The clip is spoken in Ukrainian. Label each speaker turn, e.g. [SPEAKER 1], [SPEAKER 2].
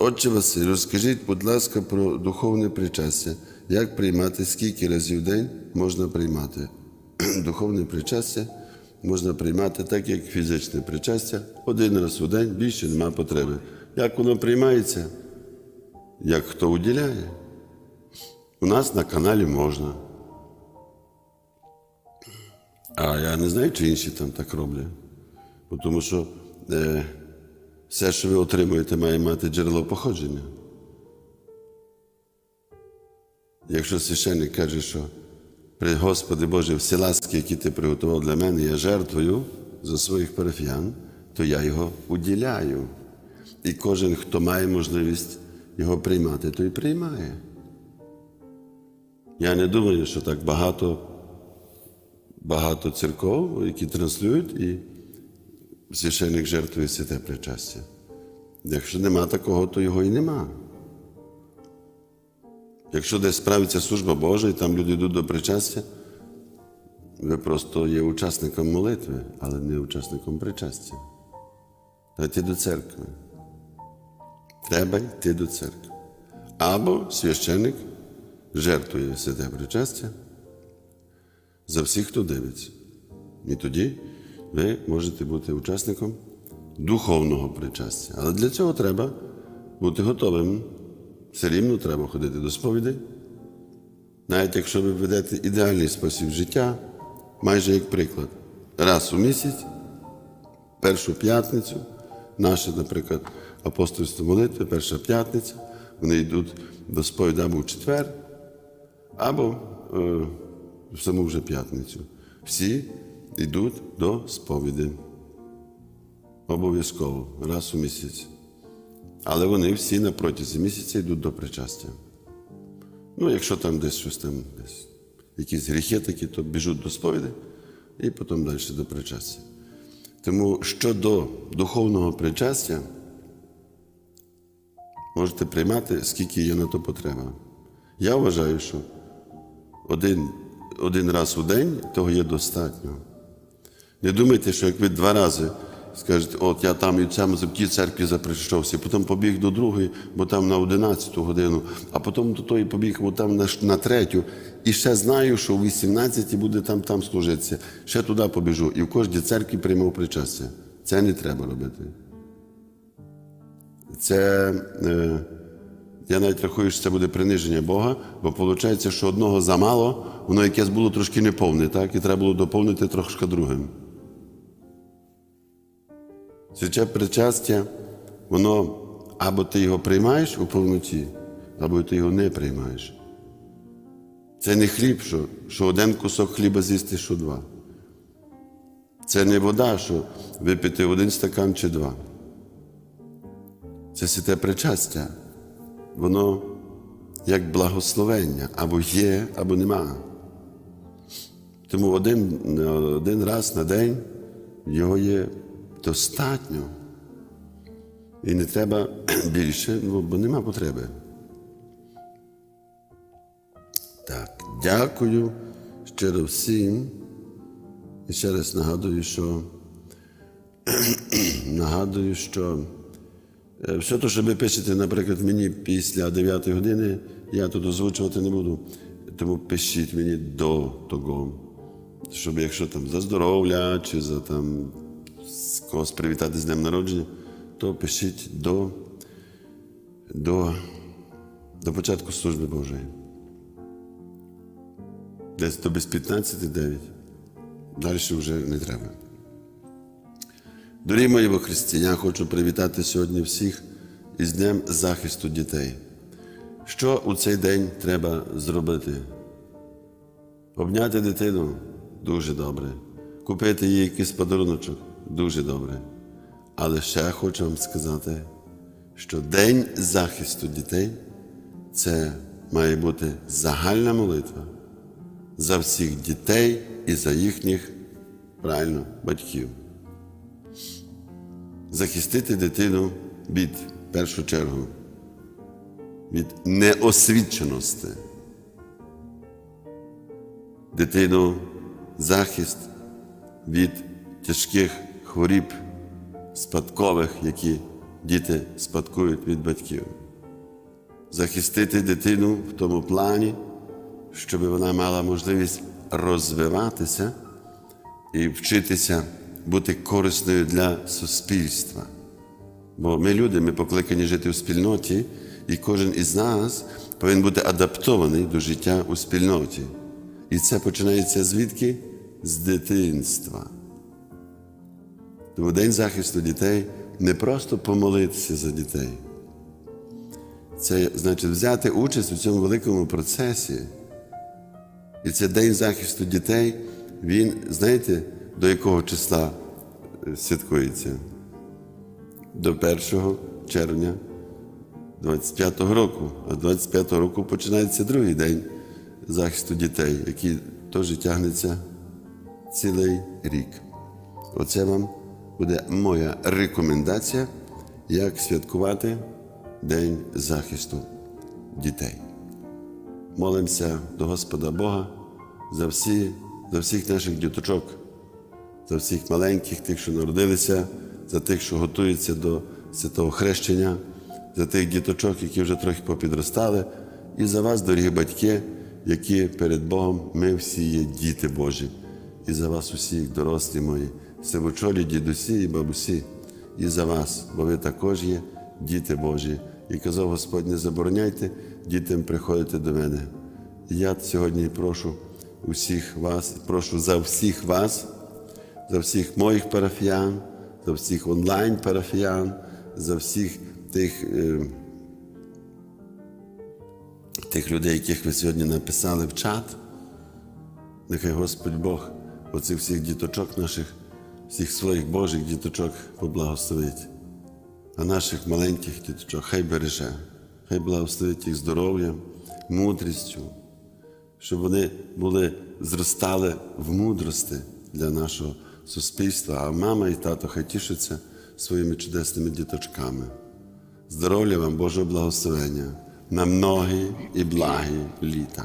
[SPEAKER 1] Отче Василь, розкажіть, будь ласка, про духовне причастя. Як приймати, скільки разів в день можна приймати? Духовне причастя можна приймати так, як фізичне причастя, один раз у день, більше нема потреби. Як воно приймається? Як хто уділяє? У нас на каналі можна. А я не знаю, чи інші там так роблять. Тому що е, все, що ви отримуєте, має мати джерело походження. Якщо священник каже, що при Господи Боже, всі ласки, які ти приготував для мене, я жертвую за своїх парафіян, то я його уділяю. І кожен, хто має можливість його приймати, той приймає. Я не думаю, що так багато, багато церков, які транслюють, і священник жертвує святе причастя. Якщо нема такого, то його і нема. Якщо десь справиться служба Божа, і там люди йдуть до причастя, ви просто є учасником молитви, але не учасником причастя. Треба йти до церкви. Треба йти до церкви. Або священник жертвує святе причастя за всіх, хто дивиться. І тоді ви можете бути учасником духовного причастя. Але для цього треба бути готовим. Все рівно треба ходити до сповідей. Навіть якщо ви ведете ідеальний спосіб життя, майже як приклад, раз у місяць, першу п'ятницю, наше, наприклад, апостольство молитви, перша п'ятниця, вони йдуть до сповіді або в четвер, або е, в саму вже п'ятницю. Всі йдуть до сповіді. Обов'язково, раз у місяць. Але вони всі на протязі місяця йдуть до причастя. Ну, якщо там десь щось там, десь, якісь гріхи такі, то біжуть до сповіді і потім далі до причастя. Тому щодо духовного причастя, можете приймати, скільки є на то потреба. Я вважаю, що один, один раз у день того є достатньо. Не думайте, що як ви два рази скажете, от я там і в цьому в тій церкві запричащався, потім побіг до другої, бо там на 11 годину, а потім до тої побіг, бо там на, на третю. І ще знаю, що о 18 буде там там служитися. Ще туди побіжу. І в кожній церкві приймав причастя. Це не треба робити. Це, е, я навіть рахую, що це буде приниження Бога, бо виходить, що одного замало, воно якесь було трошки неповне, так? І треба було доповнити трошки другим. Свяче причастя, воно або ти його приймаєш у повноті, або ти його не приймаєш. Це не хліб, що, що один кусок хліба з'їсти, що два. Це не вода, що випити один стакан чи два. Це святе причастя. Воно як благословення, або є, або нема. Тому один, один раз на день його є достатньо. І не треба більше, ну, бо нема потреби. Так, дякую щиро всім. І ще раз нагадую, що нагадую, що е, все те, що ви пишете, наприклад, мені після 9 години, я тут озвучувати не буду. Тому пишіть мені до того, щоб якщо там за здоров'я чи за там когось привітати з днем народження, то пишіть до, до, до початку служби Божої. Десь до без 15 9. Далі вже не треба. Дорогі мої во Христі, я хочу привітати сьогодні всіх із Днем захисту дітей. Що у цей день треба зробити? Обняти дитину дуже добре. Купити їй якийсь подаруночок дуже добре. Але ще хочу вам сказати, що День захисту дітей це має бути загальна молитва за всіх дітей і за їхніх правильно батьків. Захистити дитину від в першу чергу від неосвіченості. Дитину захист від тяжких хворіб спадкових, які діти спадкують від батьків. Захистити дитину в тому плані, щоб вона мала можливість розвиватися і вчитися бути корисною для суспільства. Бо ми люди, ми покликані жити в спільноті, і кожен із нас повинен бути адаптований до життя у спільноті. І це починається звідки? З дитинства. Тому День захисту дітей не просто помолитися за дітей. Це значить взяти участь у цьому великому процесі. І це День захисту дітей, він, знаєте, до якого числа е, святкується? До 1 червня 25-го року. А 25-го року починається другий день захисту дітей, який теж тягнеться цілий рік. Оце вам буде моя рекомендація, як святкувати День захисту дітей. Молимося до Господа Бога за, всі, за всіх наших діточок, за всіх маленьких, тих, що народилися, за тих, що готуються до святого хрещення, за тих діточок, які вже трохи попідростали, і за вас, дорогі батьки, які перед Богом ми всі є діти Божі, і за вас усіх, дорослі мої, сивочолі, дідусі і бабусі, і за вас, бо ви також є діти Божі. І казав Господь, не забороняйте дітям приходити до мене. І я сьогодні прошу усіх вас, прошу за всіх вас, за всіх моїх парафіян, за всіх онлайн парафіян, за всіх тих, е, тих людей, яких ви сьогодні написали в чат. Нехай Господь Бог оцих всіх діточок наших, всіх своїх Божих діточок поблагословить. А наших маленьких діточок хай береже, хай благословить їх здоров'ям, мудрістю, щоб вони були, зростали в мудрості для нашого суспільства, а мама і тато хай тішаться своїми чудесними діточками. Здоров'я вам, Божого благословення на многі і благі літа.